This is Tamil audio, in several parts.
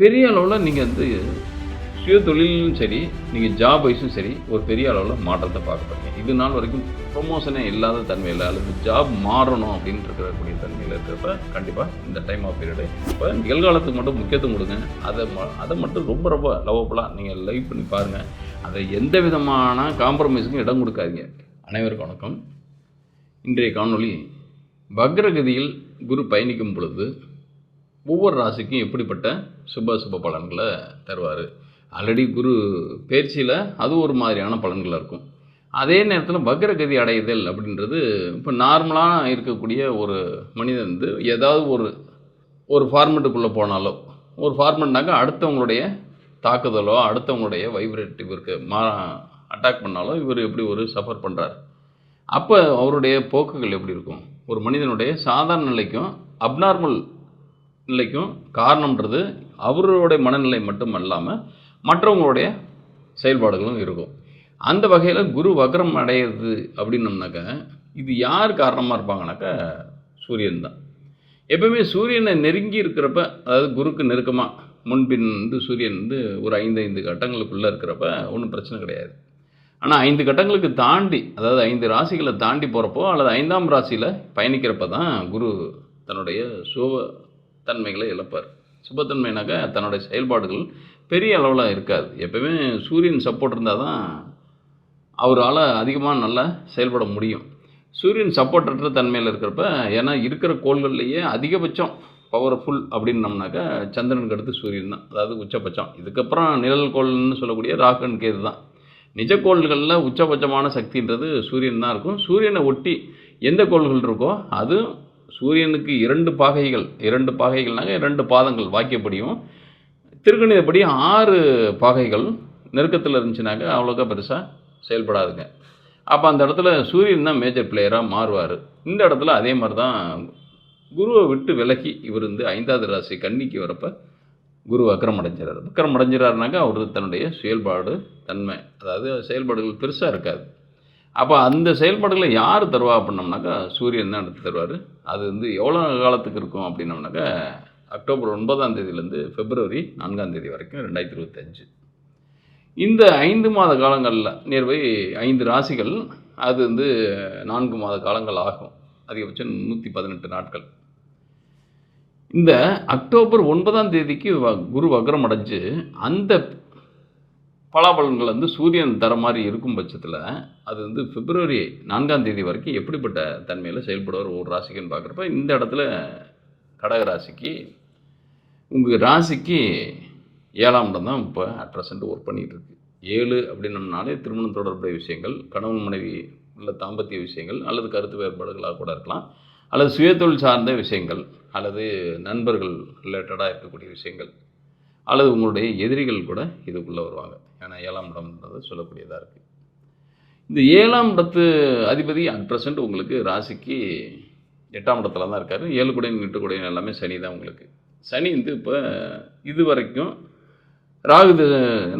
பெரிய அளவில் நீங்கள் வந்து சுய தொழிலும் சரி நீங்கள் ஜாப் வைஸும் சரி ஒரு பெரிய அளவில் மாற்றத்தை பார்க்க போறீங்க. இது நாள் வரைக்கும் ப்ரொமோஷனே இல்லாத தன்மையில் அல்லது ஜாப் மாறணும் அப்படின்னு இருக்கக்கூடிய தன்மையில் இருக்கிறப்ப கண்டிப்பாக இந்த டைம் ஆஃப் பீரியடு இப்போ நிகழ்காலத்துக்கு மட்டும் முக்கியத்துவம் கொடுங்க. அதை ம அதை மட்டும் ரொம்ப ரொம்ப லவபுளாக நீங்கள் லைவ் பண்ணி பாருங்கள் அதை எந்த விதமான காம்ப்ரமைஸுக்கும் இடம் கொடுக்காதீங்க. அனைவருக்கும் வணக்கம். இன்றைய காணொளி வக்ரகதியில் குரு பயணிக்கும் பொழுது ஒவ்வொரு ராசிக்கும் எப்படிப்பட்ட சுப சுப பலன்களை தருவார். ஆல்ரெடி குரு பயிற்சியில் அது ஒரு மாதிரியான பலன்களாக இருக்கும். அதே நேரத்தில் வக்ரகதி அடைதல் அப்படின்றது இப்போ நார்மலாக இருக்கக்கூடிய ஒரு மனிதன் வந்து ஏதாவது ஒரு ஒரு ஃபார்மெட்டுக்குள்ளே போனாலோ ஒரு ஃபார்மெட்னாக்கா அடுத்தவங்களுடைய தாக்குதலோ அடுத்தவங்களுடைய வைப்ரேட் இவருக்கு மா அட்டாக் பண்ணாலோ இவர் எப்படி ஒரு சஃபர் பண்ணுறார் அப்போ அவருடைய போக்குகள் எப்படி இருக்கும்? ஒரு மனிதனுடைய சாதாரண நிலைக்கும் அப்நார்மல் நிலைக்கும் காரணம்ன்றது அவருடைய மனநிலை மட்டும் அல்லாமல் மற்றவங்களுடைய செயல்பாடுகளும் இருக்கும். அந்த வகையில் குரு வக்ரம் அடையிறது அப்படின்னம்னாக்க இது யார் காரணமாக இருப்பாங்கனாக்கா சூரியன் தான். எப்பவுமே சூரியனை நெருங்கி இருக்கிறப்ப அதாவது குருக்கு நெருக்கமாக முன்பின் வந்து சூரியன் வந்து ஒரு ஐந்து ஐந்து கட்டங்களுக்குள்ளே இருக்கிறப்ப ஒன்றும் பிரச்சனை கிடையாது. ஆனால் ஐந்து கட்டங்களுக்கு தாண்டி அதாவது ஐந்து ராசிகளை தாண்டி போகிறப்போ அல்லது ஐந்தாம் ராசியில் பயணிக்கிறப்ப தான் குரு தன்னுடைய சுப தன்மைகளை இழப்பார். சுபத்தன்மைனாக்க தன்னுடைய செயல்பாடுகள் பெரிய அளவில் இருக்காது. எப்பவுமே சூரியன் சப்போர்ட் இருந்தால் தான் அவரால் அதிகமாக நல்லா செயல்பட முடியும். சூரியன் சப்போர்ட்டற்ற தன்மையில் இருக்கிறப்ப ஏன்னா இருக்கிற கோள்கள்லேயே அதிகபட்சம் பவர்ஃபுல் அப்படின்னம்னாக்கா சந்திரனுக்கு அடுத்து சூரியன் தான். அதாவது உச்சபட்சம். இதுக்கப்புறம் நிழல் கோள்னு சொல்லக்கூடிய ராகன் கேது தான். நிஜ கோள்களில் உச்சபட்சமான சக்தின்றது சூரியன் தான் இருக்கும். சூரியனை ஒட்டி எந்த கோள்கள் இருக்கோ அது சூரியனுக்கு இரண்டு பாகைகள் இரண்டு பாகைகள்னாக்க இரண்டு பாதங்கள் வாக்கியப்படியும். திருக்கணிதப்படி ஆறு பாகைகள் நெருக்கத்தில் இருந்துச்சுனாக்க அவ்வளோக்கா பெருசாக செயல்படாதுங்க. அப்போ அந்த இடத்துல சூரியன் தான் மேஜர் பிளேயராக மாறுவார். இந்த இடத்துல அதே மாதிரி தான் குருவை விட்டு விலகி இவர் வந்து ஐந்தாவது ராசி கன்னிக்கு வரப்போ குரு அக்கரம் அடைஞ்சிறாரு. அக்கரம் அடைஞ்சிறாருனாக்கா அவர் தன்னுடைய செயல்பாடு தன்மை அதாவது செயல்பாடுகள் பெருசாக இருக்காது. அப்போ அந்த செயல்பாடுகளை யார் தருவா பண்ணோம்னாக்கா சூரியன் தான் எடுத்து தருவார். அது வந்து எவ்வளோ காலத்துக்கு இருக்கும் அப்படின்னம்னாக்கா அக்டோபர் ஒன்பதாம் தேதியிலேருந்து பிப்ரவரி நான்காம் தேதி வரைக்கும் ரெண்டாயிரத்தி இருபத்தஞ்சு. இந்த ஐந்து மாத காலங்களில் நியர்பை ஐந்து ராசிகள் அது வந்து நான்கு மாத காலங்கள் ஆகும். அதிகபட்சம் நூற்றி பதினெட்டு நாட்கள். இந்த அக்டோபர் ஒன்பதாம் தேதிக்கு வ- குரு வக்ரம் அடைஞ்சு அந்த பலாபலன்கள் வந்து சூரியன் தர மாதிரி இருக்கும் பட்சத்தில் அது வந்து பிப்ரவரி நான்காம் தேதி வரைக்கும் எப்படிப்பட்ட தன்மையில் செயல்படுவார் ஒரு ராசிக்குன்னு பார்க்குறப்ப இந்த இடத்துல கடக ராசிக்கு உங்கள் ராசிக்கு ஏழாம் இடம் தான் இப்போ அட் ப்ரெசென்ட் ஒர்க் பண்ணிகிட்ருக்கு. ஏழு அப்படின்னம்னாலே திருமணம் தொடர்புடைய விஷயங்கள் கணவன் மனைவி உள்ள தாம்பத்திய விஷயங்கள் அல்லது கருத்து வேறுபாடுகளாக கூட இருக்கலாம். அல்லது சுயதொழில் சார்ந்த விஷயங்கள் அல்லது நண்பர்கள் ரிலேட்டடாக இருக்கக்கூடிய விஷயங்கள். அல்லது உங்களுடைய எதிரிகள் கூட இதுக்குள்ளே வருவாங்க. ஏன்னா ஏழாம் இடம்ன்றது சொல்லக்கூடியதாக இருக்குது இந்த ஏழாம் இடத்து அதிபதி அட் ப்ரெசண்ட் உங்களுக்கு ராசிக்கு எட்டாம் இடத்துல தான் இருக்கார். ஏழு கூடையும் எட்டு கூடையும் எல்லாமே சனி தான் உங்களுக்கு. சனி வந்து இப்போ இது வரைக்கும் ராகு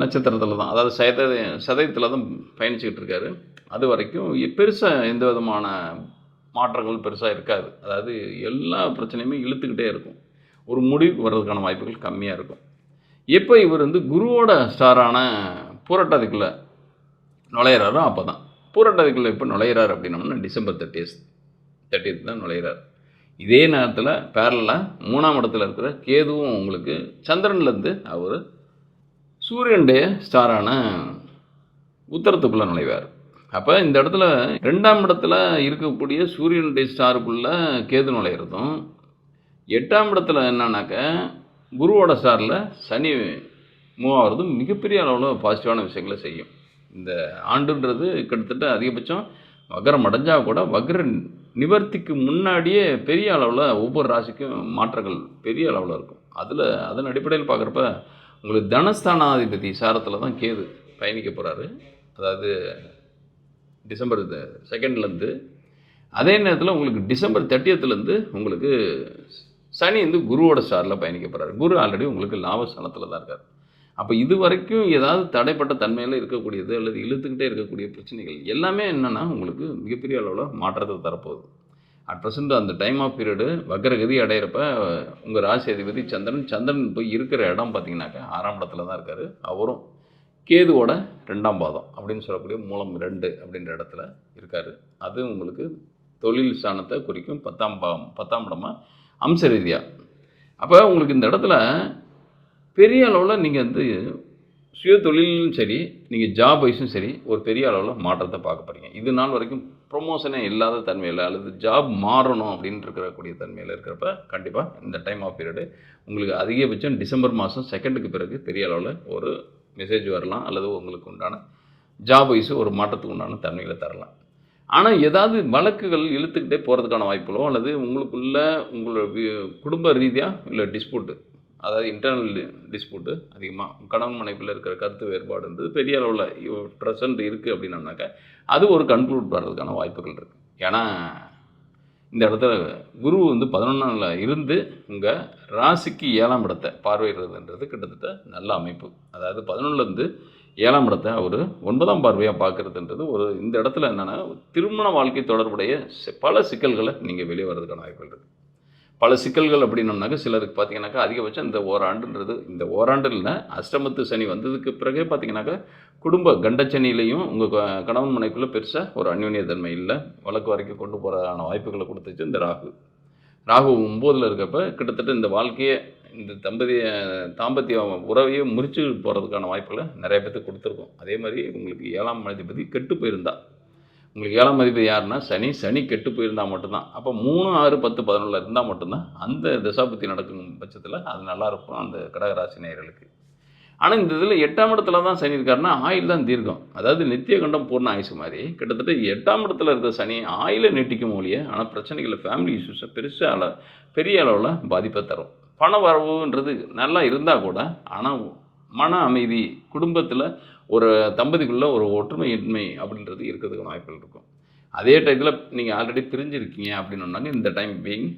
நட்சத்திரத்தில் தான் அதாவது சத சதயத்தில் தான் பயணிச்சுக்கிட்டு இருக்காரு. அது வரைக்கும் பெருசாக எந்த விதமான மாற்றங்கள் பெருசாக இருக்காது. அதாவது எல்லா பிரச்சனையுமே இழுத்துக்கிட்டே இருக்கும். ஒரு முடிவுக்கு வர்றதுக்கான வாய்ப்புகள் கம்மியாக இருக்கும். எப்போ இவர் வந்து குருவோட ஸ்டாரான பூரட்டாதிக்குள்ளே நுழையிறாரோ அப்போ தான் பூரட்டாதிக்குள்ளே இப்போ நுழையிறார் அப்படின்னோம்னா டிசம்பர் தேர்ட்டியஸ் தேர்ட்டியத்து தான் நுழையிறார். இதே நேரத்தில் பேரலாக மூணாம் இடத்துல இருக்கிற கேதுவும் உங்களுக்கு சந்திரன்லேருந்து அவர் சூரியனுடைய ஸ்டாரான உத்தரத்துக்குள்ளே நுழைவார். அப்போ இந்த இடத்துல ரெண்டாம் இடத்துல இருக்கக்கூடிய சூரியனுடைய ஸ்டாருக்குள்ளே கேது நுழையிறதும் எட்டாம் இடத்துல என்னன்னாக்க குருவோட ஸ்டாரில் சனி மூவ் ஆகிறது மிகப்பெரிய அளவில் பாசிட்டிவான விஷயங்களை செய்யும். இந்த ஆண்டுன்றது கிட்டத்தட்ட அதிகபட்சம் வக்ரம் அடைஞ்சால் கூட வக்ர நிவர்த்திக்கு முன்னாடியே பெரிய அளவில் ஒவ்வொரு ராசிக்கும் மாற்றங்கள் பெரிய அளவில் இருக்கும். அதில் அதன் அடிப்படையில் பார்க்குறப்ப உங்களுக்கு தனஸ்தானாதிபதி சாரத்தில் தான் கேது பயணிக்க போகிறாரு அதாவது டிசம்பர் செகண்ட்லேருந்து அதே நேரத்தில் உங்களுக்கு டிசம்பர் தேர்ட்டியத்துலேருந்து உங்களுக்கு சனி வந்து குருவோட ஸ்டாரில் பயணிக்க போகிறாரு குரு ஆல்ரெடி உங்களுக்கு லாபஸ்தானத்தில் தான் இருக்கார். அப்போ இது வரைக்கும் ஏதாவது தடைப்பட்ட தன்மையில் இருக்கக்கூடியது அல்லது இழுத்துக்கிட்டே இருக்கக்கூடிய பிரச்சனைகள் எல்லாமே என்னென்னா உங்களுக்கு மிகப்பெரிய அளவில் மாற்றத்தை தரப்போகுது. அட் ப்ரெசென்ட் அந்த டைம் ஆஃப் பீரியடு வக்கரகதி அடையிறப்ப உங்கள் ராசி அதிபதி சந்திரன் சந்திரன் போய் இருக்கிற இடம் பார்த்தீங்கன்னாக்கா ஆறாம் இடத்துல தான் இருக்கார். அவரும் கேதுவோட ரெண்டாம் பாதம் அப்படின்னு சொல்லக்கூடிய மூலம் ரெண்டு அப்படின்ற இடத்துல இருக்கார். அது உங்களுக்கு தொழில் ஸ்தானத்தை குறிக்கும் பத்தாம் பாவம் பத்தாம் இடமாக அம்ச ரீதியாக அப்போ உங்களுக்கு இந்த இடத்துல பெரிய அளவில் நீங்கள் வந்து சுய தொழிலும் சரி நீங்கள் ஜாப் வைஸும் சரி ஒரு பெரிய அளவில் மாற்றத்தை பார்க்க போகிறீங்க இது நாள் வரைக்கும் ப்ரொமோஷனே இல்லாத தன்மையில் அல்லது ஜாப் மாறணும் அப்படின்ட்டு இருக்கக்கூடிய தன்மையில் இருக்கிறப்ப கண்டிப்பாக இந்த டைம் ஆஃப் பீரியடு உங்களுக்கு அதிகபட்சம் டிசம்பர் மாதம் செகண்டுக்கு பிறகு பெரிய அளவில் ஒரு மெசேஜ் வரலாம் அல்லது உங்களுக்கு உண்டான ஜாப் வைஸு ஒரு மாற்றத்துக்கு உண்டான தன்மைகளை தரலாம். ஆனால் ஏதாவது வழக்குகள் இழுத்துக்கிட்டே போகிறதுக்கான வாய்ப்புகளோ அல்லது உங்களுக்குள்ள உங்களோட குடும்ப ரீதியாக இல்லை டிஸ்பியூட்டு அதாவது இன்டர்னல் டிஸ்பியூட்டு அதிகமாக கணவன் மனைப்பில் இருக்கிற கருத்து வேறுபாடுன்றது பெரிய அளவில் ப்ரெசன்ட் இருக்குது அப்படின்னம்னாக்கா அது ஒரு கன்க்ளூட் வர்றதுக்கான வாய்ப்புகள் இருக்குது ஏன்னா இந்த இடத்துல குரு வந்து பதினொன்றாவில் இருந்து உங்கள் ராசிக்கு ஏழாம் இடத்தை பார்வையிடுறதுன்றது கிட்டத்தட்ட நல்ல அமைப்பு. அதாவது பதினொன்றுலேருந்து ஏழாம் இடத்தை அவர் ஒன்பதாம் பார்வையாக பார்க்குறதுன்றது ஒரு இந்த இடத்துல என்னென்னா திருமண வாழ்க்கை தொடர்புடைய பல சிக்கல்களை நீங்கள் வெளியே வர்றதுக்கான வாய்ப்புகள் இருக்குது பல சிக்கல்கள் அப்படின்னோம்னாக்க சிலருக்கு பார்த்தீங்கன்னாக்கா அதிகபட்சம் இந்த ஓராண்டுன்றது இந்த ஓராண்டு இல்லை அஷ்டமத்து சனி வந்ததுக்கு பிறகே பார்த்தீங்கன்னாக்கா குடும்ப கண்டச்சனிலையும் உங்கள் கணவன் மனைக்குள்ளே பெருசாக ஒரு அந்யோன்யத்தன்மை இல்லை. வழக்கு வரைக்கும் கொண்டு போகிறதான வாய்ப்புகளை கொடுத்துச்சு இந்த ராகு. ராகு ஒம்போதில் இருக்கப்ப கிட்டத்தட்ட இந்த வாழ்க்கையை இந்த தம்பதிய தாம்பத்திய உறவையே முறிச்சு போகிறதுக்கான வாய்ப்புகளை நிறைய பேர்த்துக்கு கொடுத்துருக்கோம். அதே மாதிரி உங்களுக்கு ஏழாம் அதிபதி கெட்டு போயிருந்தா. உங்களுக்கு ஏழாம் அதிபதி யாருன்னா சனி. சனி கெட்டு போயிருந்தால் மட்டும்தான். அப்போ மூணு ஆறு பத்து பதினொன்றில் இருந்தால் மட்டும்தான் அந்த தசாபுத்தி நடக்கும் பட்சத்தில் அது நல்லாயிருக்கும் அந்த கடகராசி நேயர்களுக்கு. ஆனால் இந்த இதில் எட்டாம் இடத்துல தான் சனி இருக்காருன்னா ஆயில் தான் தீர்க்கம். அதாவது நித்திய கண்டம் பூர்ண ஆயுசு மாதிரி கிட்டத்தட்ட எட்டாம் இடத்துல இருக்கிற சனி ஆயில நீட்டிக்கும் மொழியை ஆனால் பிரச்சனைகளை ஃபேமிலி இஷ்யூஸை பெருசாக அள பெரிய அளவில் பாதிப்பை தரும். பண வரவுன்றது நல்லா இருந்தால் கூட ஆனால் மன அமைதி குடும்பத்தில் ஒரு தம்பதிக்குள்ள ஒரு ஒற்றுமை இன்மை அப்படின்றது இருக்கிறதுக்கு வாய்ப்புகள் இருக்கும். அதே டயத்தில் நீங்கள் ஆல்ரெடி பிரிஞ்சிருக்கீங்க அப்படின்னோம்னாங்க இந்த டைம் பீங்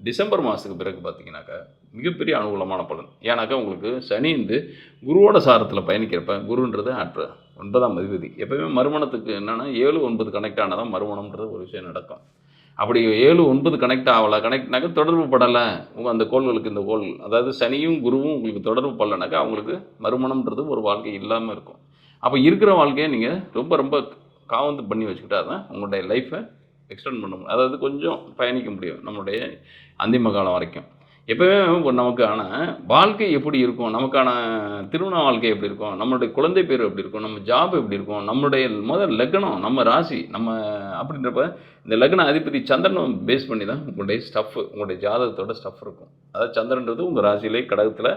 டிசம்பர் மாதத்துக்கு பிறகு பார்த்தீங்கன்னாக்கா மிகப்பெரிய அனுகூலமான பலன். ஏன்னாக்கா உங்களுக்கு சனி வந்து குருவோட சாரத்தில் பயணிக்கிறப்ப குருன்றது அற்ற ஒன்பதாம் அதிபதி. எப்பவுமே மறுமணத்துக்கு என்னென்னா ஏழு ஒன்பது கனெக்ட் ஆனால் தான் மறுமணம்ன்றது ஒரு விஷயம் நடக்கும். அப்படி ஏழு ஒன்பது கனெக்ட் ஆகலை. கனெக்ட்னாக்க தொடர்பு படலை. உங்கள் அந்த கோள்களுக்கு இந்த கோள் அதாவது சனியும் குருவும் உங்களுக்கு தொடர்பு படலைனாக்கா அவங்களுக்கு மறுமணம்ன்றது ஒரு வாழ்க்கை இல்லாமல் இருக்கும். அப்போ இருக்கிற வாழ்க்கையை நீங்கள் ரொம்ப ரொம்ப காவந்து பண்ணி வச்சுக்கிட்டா தான் உங்களுடைய லைஃப்பை எக்ஸ்டெண்ட் பண்ண முடியும். அதாவது கொஞ்சம் பயணிக்க முடியும். நம்மளுடைய அந்திம காலம் வரைக்கும். எப்போவுமே நமக்கான நமக்கு ஆனால் வாழ்க்கை எப்படி இருக்கும்? நமக்கான திருமண வாழ்க்கை எப்படி இருக்கும்? நம்மளுடைய குழந்தை பேர் எப்படி இருக்கும்? நம்ம ஜாப் எப்படி இருக்கும்? நம்மளுடைய முதல் லக்னம் நம்ம ராசி நம்ம அப்படின்றப்ப இந்த லக்ன அதிபதி சந்திரனை பேஸ் பண்ணி தான் உங்களுடைய ஸ்டஃப் உங்களுடைய ஜாதகத்தோட ஸ்டஃப் இருக்கும். அதாவது சந்திரன்றது உங்கள் ராசியிலே கடகத்தில்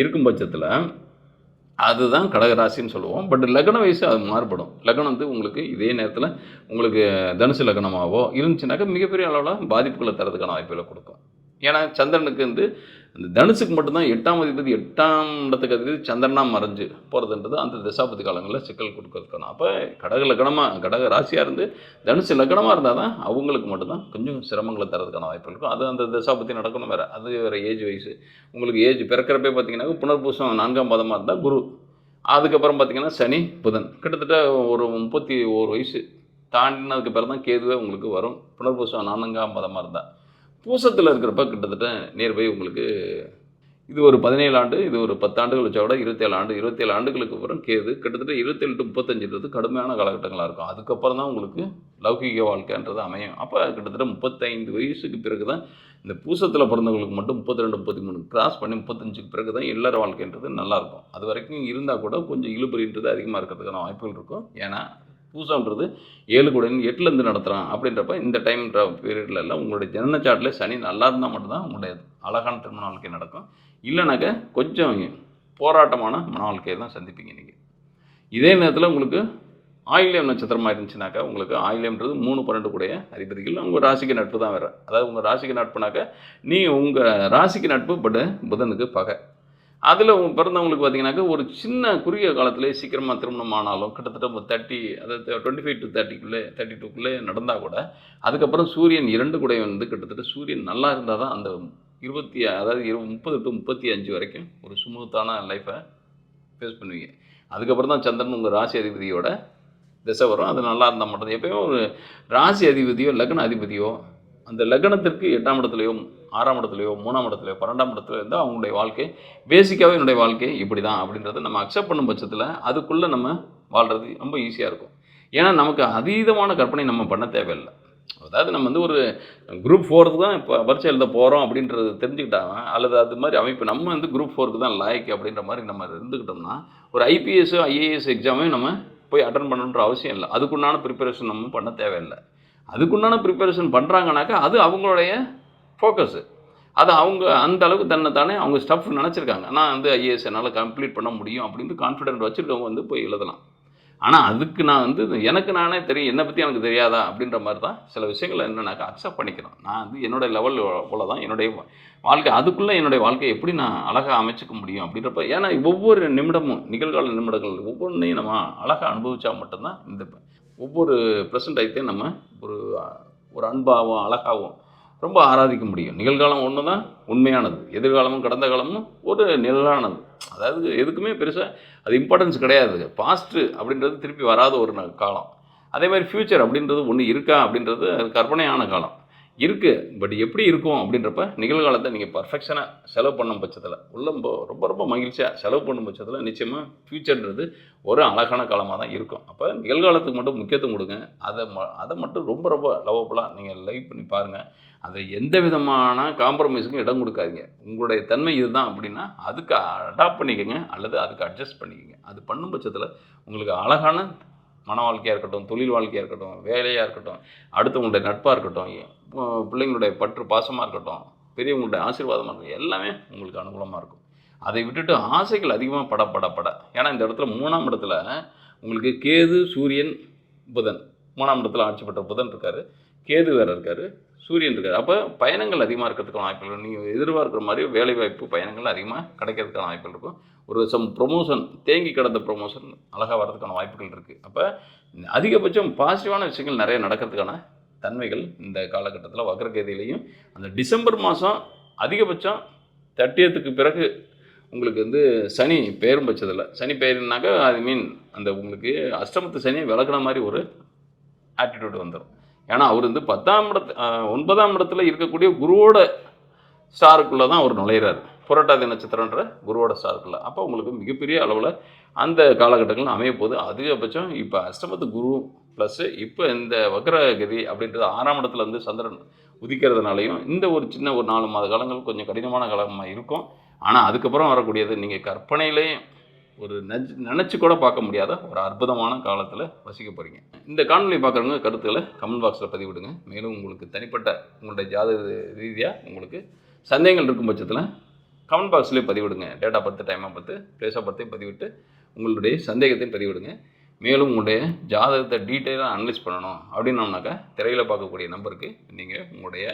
இருக்கும் பட்சத்தில் அதுதான் கடகராசின்னு சொல்லுவோம். பட் லக்ன வயசு அது மாறுபடும். லக்னம் வந்து உங்களுக்கு இதே நேரத்தில் உங்களுக்கு தனுசு லக்னமாகவோ இருந்துச்சுனாக்கா மிகப்பெரிய அளவில் பாதிப்புகளை தரதுக்கான வாய்ப்புகளை கொடுக்கும். ஏன்னா சந்திரனுக்கு வந்து அந்த தனுசுக்கு மட்டும்தான் எட்டாம் அதிபதி எட்டாம் இடத்துக்கு அதிபதி சந்திரனாக மறைஞ்சு போகிறதுன்றது அந்த தசாபதி காலங்களில் சிக்கல் கொடுக்கறதுக்கான. அப்போ கடக லக்னமாக கடக ராசியாக இருந்து தனுசு லக்னமாக இருந்தால் தான் அவங்களுக்கு மட்டும்தான் கொஞ்சம் சிரமங்களை தரதுக்கான வாய்ப்பு இருக்கும். அது அந்த தசாபதி நடக்கணும் வேறு. அது வேறு ஏஜ் வயசு உங்களுக்கு ஏஜ் பிறக்கிறப்பே பார்த்தீங்கன்னா புனர்பூசம் நான்காம் பாதமாக இருந்தால் குரு. அதுக்கப்புறம் பார்த்தீங்கன்னா சனி புதன். கிட்டத்தட்ட ஒரு முப்பத்தி ஒரு வயசு தாண்டினதுக்கு பிறகு தான் கேதுவே உங்களுக்கு வரும். புனர்பூசம் நான்காம் பதமாக இருந்தால் பூசத்தில் இருக்கிறப்ப கிட்டத்தட்ட நியர்பை உங்களுக்கு இது ஒரு பதினேழு ஆண்டு இது ஒரு பத்தாண்டுகள் வச்சா கூட இருபத்தேழு ஆண்டு இருபத்தேழு ஆண்டுகளுக்கு அப்புறம் கேது கிட்டத்தட்ட இருபத்தேழு டு முப்பத்தஞ்சுன்றது கடுமையான காலகட்டங்களாக இருக்கும். அதுக்கப்புறம் தான் உங்களுக்கு லௌகிக வாழ்க்கைன்றது அமையும். அப்போ கிட்டத்தட்ட முப்பத்தைந்து வயசுக்கு பிறகு தான் இந்த பூசத்தில் பிறந்தவங்களுக்கு மட்டும் முப்பத்தி ரெண்டு முப்பத்தி மூணு கிராஸ் பண்ணி முப்பத்தஞ்சுக்கு பிறகு தான் எல்லார வாழ்க்கைன்றது நல்லாயிருக்கும் அது வரைக்கும் இருந்தால் கூட கொஞ்சம் இழுபறின்றது அதிகமாக இருக்கிறதுக்கான வாய்ப்புகள் இருக்கும். ஏன்னா பூசம்ன்றது ஏழு கூட எட்டுலேருந்து நடத்துகிறான் அப்படின்றப்ப இந்த டைம்ன்ற பீரியட்ல எல்லாம் உங்களுடைய ஜனன சாட்டில் சனி நல்லா இருந்தால் மட்டும்தான் உங்களுடைய அழகான திருமண வாழ்க்கை நடக்கும். இல்லைனாக்க கொஞ்சம் போராட்டமான மன வாழ்க்கையை தான் சந்திப்பீங்க நீங்கள் இதே நேரத்தில் உங்களுக்கு ஆயிலியம் நட்சத்திரமாக இருந்துச்சுனாக்கா உங்களுக்கு ஆயிலியம்ன்றது மூணு பன்னெண்டு கூடைய அதிபதிகள். உங்கள் ராசிக்கு நட்பு தான் வேறு. அதாவது உங்கள் ராசிக்கு நட்புனாக்க நீ உங்கள் ராசிக்கு நட்பு பட் புதனுக்கு பகை. அதில் பிறந்தவங்களுக்கு பார்த்தீங்கன்னாக்கா ஒரு சின்ன குறுகிய காலத்திலே சீக்கிரமாக திருமணம் ஆனாலும் கிட்டத்தட்ட ஒரு தேர்ட்டி அதாவது டுவெண்ட்டி ஃபைவ் டு தேர்ட்டிக்குள்ளே தேர்ட்டி டூக்குள்ளே நடந்தால் கூட அதுக்கப்புறம் சூரியன் இரண்டு கூட வந்து கிட்டத்தட்ட சூரியன் நல்லா இருந்தால் தான் அந்த இருபத்தி அதாவது இரு முப்பது டு முப்பத்தி அஞ்சு வரைக்கும் ஒரு ஸ்மூத்தான லைஃப்பை ஃபேஸ் பண்ணுவீங்க. அதுக்கப்புறம் தான் சந்திரன் உங்கள் ராசி அதிபதியோட திசை வரும். அது நல்லா இருந்தால் மட்டும் எப்பயுமே ஒரு ராசி அதிபதியோ லக்ன அதிபதியோ அந்த லக்னத்திற்கு எட்டாம் இடத்துலையோ ஆறாம் இடத்துலையோ மூணாம் இடத்துலையோ பன்னெண்டாம் இடத்துல இருந்தால் அவங்களுடைய வாழ்க்கை பேசிக்காகவே என்னுடைய வாழ்க்கை இப்படி தான் அப்படின்றத நம்ம அக்செப்ட் பண்ணும் பட்சத்தில் அதுக்குள்ளே நம்ம வாழ்கிறது ரொம்ப ஈஸியாக இருக்கும். ஏன்னா நமக்கு அதீதமான கற்பனை நம்ம பண்ண தேவையில்லை. அதாவது நம்ம வந்து ஒரு குரூப் ஃபோருக்கு தான் இப்போ பரீட்சை எழுத போகிறோம் அப்படின்றது தெரிஞ்சுக்கிட்டாங்க அல்லது அது மாதிரி அமைப்பு நம்ம வந்து குரூப் ஃபோருக்கு தான் லாய்க்கு அப்படின்ற மாதிரி நம்ம இருந்துக்கிட்டோம்னா ஒரு ஐபிஎஸ்ஸோ ஐஏஎஸ் எக்ஸாமையும் நம்ம போய் அட்டன் பண்ணணுன்ற அவசியம் இல்லை. அதுக்குண்டான ப்ரிப்பரேஷன் நம்ம பண்ண தேவையில்லை. அதுக்குண்டான ப்ரிப்பரேஷன் பண்ணுறாங்கனாக்கா அது அவங்களுடைய ஃபோக்கஸு அது அவங்க அந்த அளவுக்கு தன்னை தானே அவங்க ஸ்டஃப் நினச்சிருக்காங்க. நான் வந்து ஐஏஎஸ் என்னால் கம்ப்ளீட் பண்ண முடியும் அப்படின்னு கான்ஃபிடென்ட் வச்சுருக்கவங்க வந்து போய் எழுதலாம். ஆனால் அதுக்கு நான் வந்து எனக்கு நானே தெரியும் என்னை பற்றி எனக்கு தெரியாதா அப்படின்ற மாதிரி தான் சில விஷயங்களை என்னன்னாக்கா அக்செப்ட் பண்ணிக்கிறேன் நான் வந்து என்னோடய லெவல் போல தான் என்னுடைய வாழ்க்கை அதுக்குள்ளே என்னுடைய வாழ்க்கையை எப்படி நான் அழகாக அமைச்சிக்க முடியும் அப்படின்றப்ப ஏன்னா ஒவ்வொரு நிமிடமும் நிகழ்கால நிமிடங்கள் ஒவ்வொன்றையும் நம்ம அழகாக அனுபவித்தா மட்டும்தான் இந்த ஒவ்வொரு ப்ரெசன்ட் ஆகித்தையும் நம்ம ஒரு ஒரு அன்பாகவும் அழகாகவும் ரொம்ப ஆராதிக்க முடியும். நிகழ்காலம் ஒன்று தான் உண்மையானது. எதிர்காலமும் கடந்த காலமும் ஒரு நிழலானது. அதாவது எதுக்குமே பெருசாக அது இம்பார்ட்டன்ஸ் கிடையாது. பாஸ்ட்டு அப்படின்றது திருப்பி வராத ஒரு காலம். அதே மாதிரி ஃப்யூச்சர் அப்படின்றது ஒன்று இருக்கா அப்படின்றது கற்பனையான காலம். இருக்குது பட் எப்படி இருக்கும் அப்படின்றப்ப நிகழ்காலத்தை நீங்கள் பர்ஃபெக்ஷனாக செலவு பண்ணும் பட்சத்தில் உள்ள ரொம்ப ரொம்ப ரொம்ப மகிழ்ச்சியாக செலவு பண்ணும் பட்சத்தில் நிச்சயமாக ஃப்யூச்சர்ன்றது ஒரு அழகான காலமாக தான் இருக்கும். அப்போ நிகழ்காலத்துக்கு மட்டும் முக்கியத்துவம் கொடுங்க. அதை ம அதை மட்டும் ரொம்ப ரொம்ப லவபுளாக நீங்கள் லைவ் பண்ணி பாருங்கள் அதை எந்த விதமான காம்ப்ரமைஸுக்கும் இடம் கொடுக்காதீங்க. உங்களுடைய தன்மை இதுதான் அப்படின்னா அதுக்கு அடாப்ட் பண்ணிக்கோங்க அல்லது அதுக்கு அட்ஜஸ்ட் பண்ணிக்கோங்க. அது பண்ணும் பட்சத்தில் உங்களுக்கு அழகான மன வாழ்க்கையாக இருக்கட்டும் தொழில் வாழ்க்கையாக இருக்கட்டும் வேலையாக இருக்கட்டும் அடுத்தவங்களுடைய நட்பாக இருக்கட்டும் பிள்ளைங்களுடைய பற்று பாசமாக இருக்கட்டும் பெரியவங்களுடைய ஆசீர்வாதமாக இருக்கட்டும் எல்லாமே உங்களுக்கு அனுகூலமாக இருக்கும். அதை விட்டுட்டு ஆசைகள் அதிகமாக பட பட பட. ஏன்னா இந்த இடத்துல மூணாம் இடத்துல உங்களுக்கு கேது சூரியன் புதன் மூணாம் இடத்துல ஆட்சி பெற்ற புதன் இருக்கார். கேது வேறு இருக்கார். சூரியன் இருக்காது. அப்போ பயணங்கள் அதிகமாக இருக்கிறதுக்கான வாய்ப்புகள் நீங்கள் எதிர்பார்க்குற மாதிரி வேலைவாய்ப்பு பயணங்கள் அதிகமாக கிடைக்கிறதுக்கான வாய்ப்புகள் இருக்கும். ஒரு சம் ப்ரொமோஷன் தேங்கி கிடந்த ப்ரொமோஷன் அழகாக வர்றதுக்கான வாய்ப்புகள் இருக்குது அப்போ அதிகபட்சம் பாசிட்டிவான விஷயங்கள் நிறைய நடக்கிறதுக்கான தன்மைகள் இந்த காலகட்டத்தில் வக்ரகதியிலையும் அந்த டிசம்பர் மாதம் அதிகபட்சம் தட்டியத்துக்கு பிறகு உங்களுக்கு வந்து சனி பெயரும் பட்சத்தில். சனி பெயர்னாக்கா ஐ மீன் அந்த உங்களுக்கு அஷ்டமத்து சனியை விளக்குன மாதிரி ஒரு ஆட்டிடியூட் வந்துடும் ஏன்னா அவர் வந்து பத்தாம் இடத்து ஒன்பதாம் இடத்துல இருக்கக்கூடிய குருவோட ஸ்டாருக்குள்ளே தான் அவர் நுழையிறார். புரட்டாதி நட்சத்திரன்ற குருவோட ஸ்டாருக்குள்ளே. அப்போ உங்களுக்கு மிகப்பெரிய அளவில் அந்த காலகட்டங்கள் அமைய போகுது. அதிகபட்சம் இப்போ அஷ்டமத்து குரு ப்ளஸ்ஸு இப்போ இந்த வக்ரகதி அப்படின்றது ஆறாம் இடத்துல வந்து சந்திரன் உதிக்கிறதுனாலையும் இந்த ஒரு சின்ன ஒரு நாலு மாத காலங்கள் கொஞ்சம் கடினமான காலமாக இருக்கும். ஆனால் அதுக்கப்புறம் வரக்கூடியது நீங்கள் கற்பனையிலையும் ஒரு நஜ் நினச்சி கூட பார்க்க முடியாத ஒரு அற்புதமான காலத்தில் வசிக்க போகிறீங்க இந்த காணொலி பார்க்குறவங்க கருத்துக்களை கமெண்ட் பாக்ஸில் பதிவிடுங்க. மேலும் உங்களுக்கு தனிப்பட்ட உங்களுடைய ஜாதக ரீதியாக உங்களுக்கு சந்தேகங்கள் இருக்கும் பட்சத்தில் கமெண்ட் பாக்ஸ்லேயே பதிவிடுங்க. டேட்டா பர்த் டைமாக பார்த்து ப்ளேஸாக பார்த்து பதிவிட்டு உங்களுடைய சந்தேகத்தையும் பதிவிடுங்க. மேலும் உங்களுடைய ஜாதகத்தை டீட்டெயிலாக அனலைஸ் பண்ணணும் அப்படின்னோம்னாக்கா திரையில் பார்க்கக்கூடிய நம்பருக்கு நீங்கள் உங்களுடைய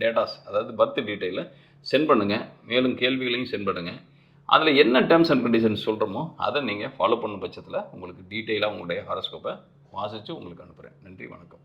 டேட்டாஸ் அதாவது பர்த் டீட்டெயிலை சென்ட் பண்ணுங்கள் மேலும் கேள்விகளையும் சென்ட் பண்ணுங்கள் அதில் என்ன டேர்ம்ஸ் அண்ட் கண்டிஷன்ஸ் சொல்கிறோமோ அதை நீங்கள் ஃபாலோ பண்ணும் பட்சத்தில் உங்களுக்கு டீட்டெயிலாக உங்களுடைய ஹாரஸ்கோப்பை வாசித்து உங்களுக்கு அனுப்புகிறேன் நன்றி வணக்கம்.